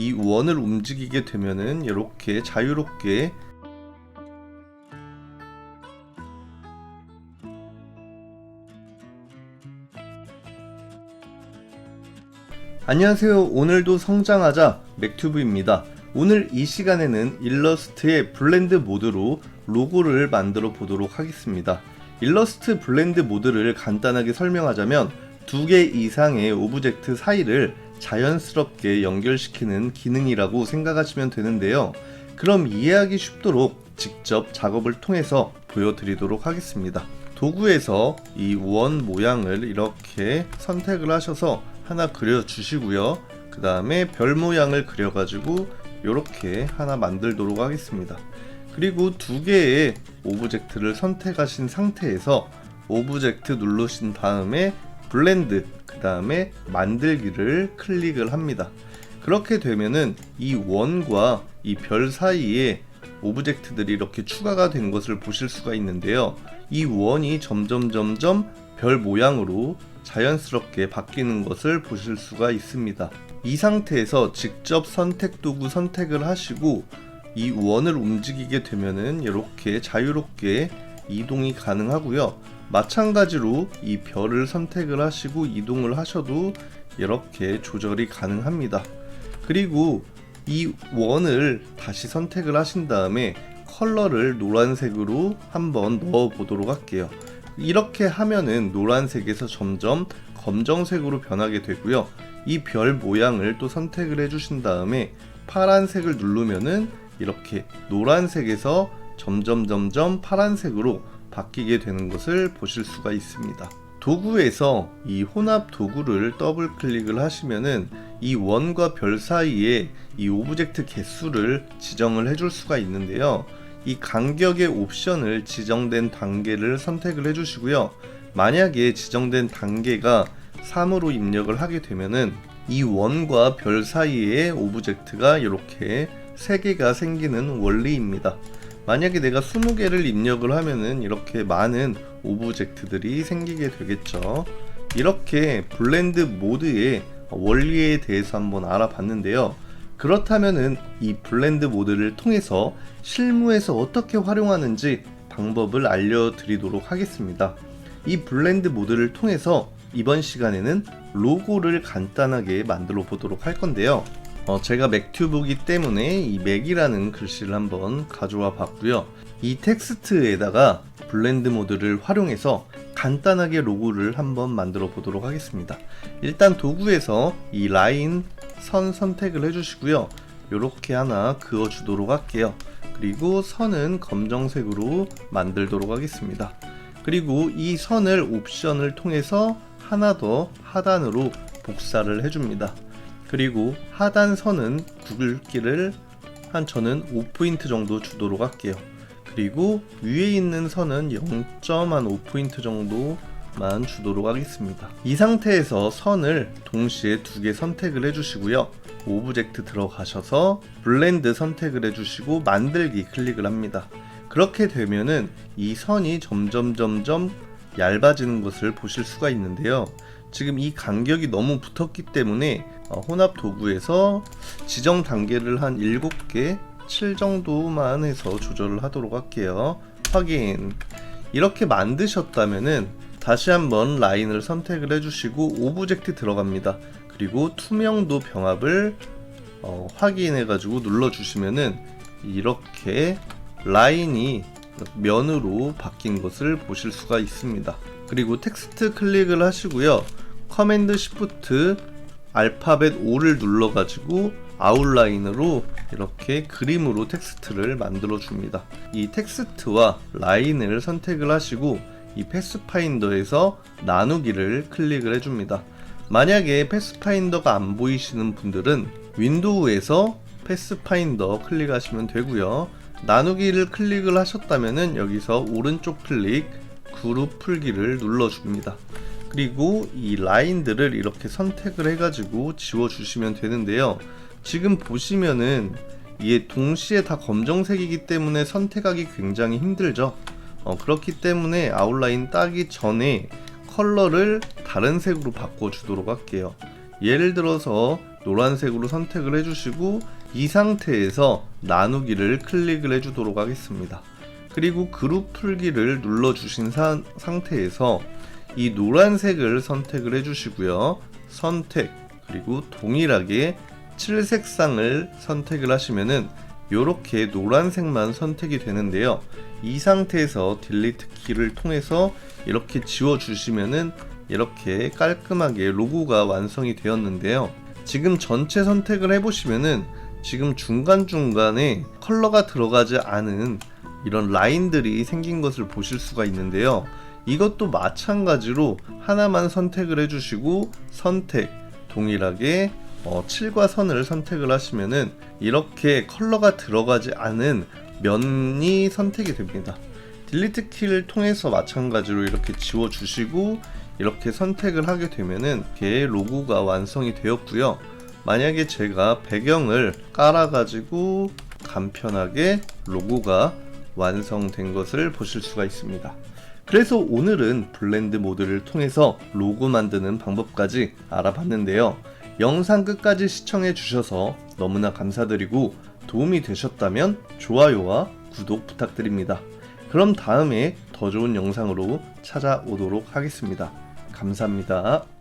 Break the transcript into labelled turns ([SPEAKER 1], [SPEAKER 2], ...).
[SPEAKER 1] 이 원을 움직이게 되면은 이렇게 자유롭게 안녕하세요. 오늘도 성장하자 맥튜브입니다. 오늘 이 시간에는 일러스트의 블렌드 모드로 로고를 만들어 보도록 하겠습니다. 일러스트 블렌드 모드를 간단하게 설명하자면 두 개 이상의 오브젝트 사이를 자연스럽게 연결시키는 기능이라고 생각하시면 되는데요. 그럼 이해하기 쉽도록 직접 작업을 통해서 보여드리도록 하겠습니다. 도구에서 이 원 모양을 이렇게 선택을 하셔서 하나 그려 주시고요. 그 다음에 별 모양을 그려가지고 이렇게 하나 만들도록 하겠습니다. 그리고 두 개의 오브젝트를 선택하신 상태에서 오브젝트 누르신 다음에 블렌드 그 다음에 만들기를 클릭을 합니다. 그렇게 되면은 이 원과 이 별 사이에 오브젝트들이 이렇게 추가가 된 것을 보실 수가 있는데요. 이 원이 점점 점점 별 모양으로 자연스럽게 바뀌는 것을 보실 수가 있습니다. 이 상태에서 직접 선택 도구 선택을 하시고 이 원을 움직이게 되면은 이렇게 자유롭게 이동이 가능하고요. 마찬가지로 이 별을 선택을 하시고 이동을 하셔도 이렇게 조절이 가능합니다. 그리고 이 원을 다시 선택을 하신 다음에 컬러를 노란색으로 한번 넣어 보도록 할게요. 이렇게 하면은 노란색에서 점점 검정색으로 변하게 되고요. 이 별 모양을 또 선택을 해주신 다음에 파란색을 누르면은 이렇게 노란색에서 점점 점점 파란색으로 바뀌게 되는 것을 보실 수가 있습니다. 도구에서 이 혼합 도구를 더블 클릭을 하시면은 이 원과 별 사이에 이 오브젝트 개수를 지정을 해줄 수가 있는데요. 이 간격의 옵션을 지정된 단계를 선택을 해주시고요. 만약에 지정된 단계가 3으로 입력을 하게 되면은 이 원과 별 사이에 오브젝트가 이렇게 3개가 생기는 원리입니다. 만약에 내가 20개를 입력을 하면은 이렇게 많은 오브젝트들이 생기게 되겠죠. 이렇게 블렌드 모드의 원리에 대해서 한번 알아봤는데요. 그렇다면은 이 블렌드 모드를 통해서 실무에서 어떻게 활용하는지 방법을 알려드리도록 하겠습니다. 이 블렌드 모드를 통해서 이번 시간에는 로고를 간단하게 만들어 보도록 할 건데요. 어, 제가 맥튜브기 때문에 이 맥이라는 글씨를 한번 가져와 봤고요. 이 텍스트에다가 블렌드 모드를 활용해서 간단하게 로고를 한번 만들어 보도록 하겠습니다. 일단 도구에서 이 라인 선 선택을 해주시고요. 이렇게 하나 그어 주도록 할게요. 그리고 선은 검정색으로 만들도록 하겠습니다. 그리고 이 선을 옵션을 통해서 하나 더 하단으로 복사를 해줍니다. 그리고 하단 선은 굵기를 한 저는 5포인트 정도 주도록 할게요. 그리고 위에 있는 선은 0.5포인트 정도만 주도록 하겠습니다. 이 상태에서 선을 동시에 두 개 선택을 해주시고요. 오브젝트 들어가셔서 블렌드 선택을 해주시고 만들기 클릭을 합니다. 그렇게 되면은 이 선이 점점 점점 얇아지는 것을 보실 수가 있는데요. 지금 이 간격이 너무 붙었기 때문에 어, 혼합 도구에서 지정 단계를 한 7개, 7 정도만 해서 조절을 하도록 할게요. 확인. 이렇게 만드셨다면은 다시 한번 라인을 선택을 해주시고 오브젝트 들어갑니다. 그리고 투명도 병합을 어, 확인해 가지고 눌러 주시면은 이렇게 라인이 면으로 바뀐 것을 보실 수가 있습니다. 그리고 텍스트 클릭을 하시고요. 커맨드 시프트 알파벳 5를 눌러가지고 아웃라인으로 이렇게 그림으로 텍스트를 만들어 줍니다. 이 텍스트와 라인을 선택을 하시고 이 패스파인더에서 나누기를 클릭을 해줍니다. 만약에 패스파인더가 안 보이시는 분들은 윈도우에서 패스파인더 클릭하시면 되고요. 나누기를 클릭을 하셨다면은 여기서 오른쪽 클릭 그룹 풀기를 눌러줍니다. 그리고 이 라인들을 이렇게 선택을 해가지고 지워주시면 되는데요. 지금 보시면은 이게 동시에 다 검정색이기 때문에 선택하기 굉장히 힘들죠. 어, 그렇기 때문에 아웃라인 따기 전에 컬러를 다른 색으로 바꿔주도록 할게요. 예를 들어서 노란색으로 선택을 해주시고 이 상태에서 나누기를 클릭을 해주도록 하겠습니다. 그리고 그룹 풀기를 눌러주신 사- 상태에서 이 노란색을 선택을 해주시고요. 선택 그리고 동일하게 칠색상을 선택을 하시면은 이렇게 노란색만 선택이 되는데요. 이 상태에서 딜리트 키를 통해서 이렇게 지워 주시면은 이렇게 깔끔하게 로고가 완성이 되었는데요. 지금 전체 선택을 해보시면은 지금 중간중간에 컬러가 들어가지 않은 이런 라인들이 생긴 것을 보실 수가 있는데요. 이것도 마찬가지로 하나만 선택을 해주시고 선택 동일하게 어, 7과 선을 선택을 하시면은 이렇게 컬러가 들어가지 않은 면이 선택이 됩니다. 딜리트 키를 통해서 마찬가지로 이렇게 지워 주시고 이렇게 선택을 하게 되면은 이렇게 로고가 완성이 되었고요. 만약에 제가 배경을 깔아 가지고 간편하게 로고가 완성된 것을 보실 수가 있습니다. 그래서 오늘은 블렌드 모드를 통해서 로고 만드는 방법까지 알아봤는데요. 영상 끝까지 시청해 주셔서 너무나 감사드리고 도움이 되셨다면 좋아요와 구독 부탁드립니다. 그럼 다음에 더 좋은 영상으로 찾아오도록 하겠습니다. 감사합니다.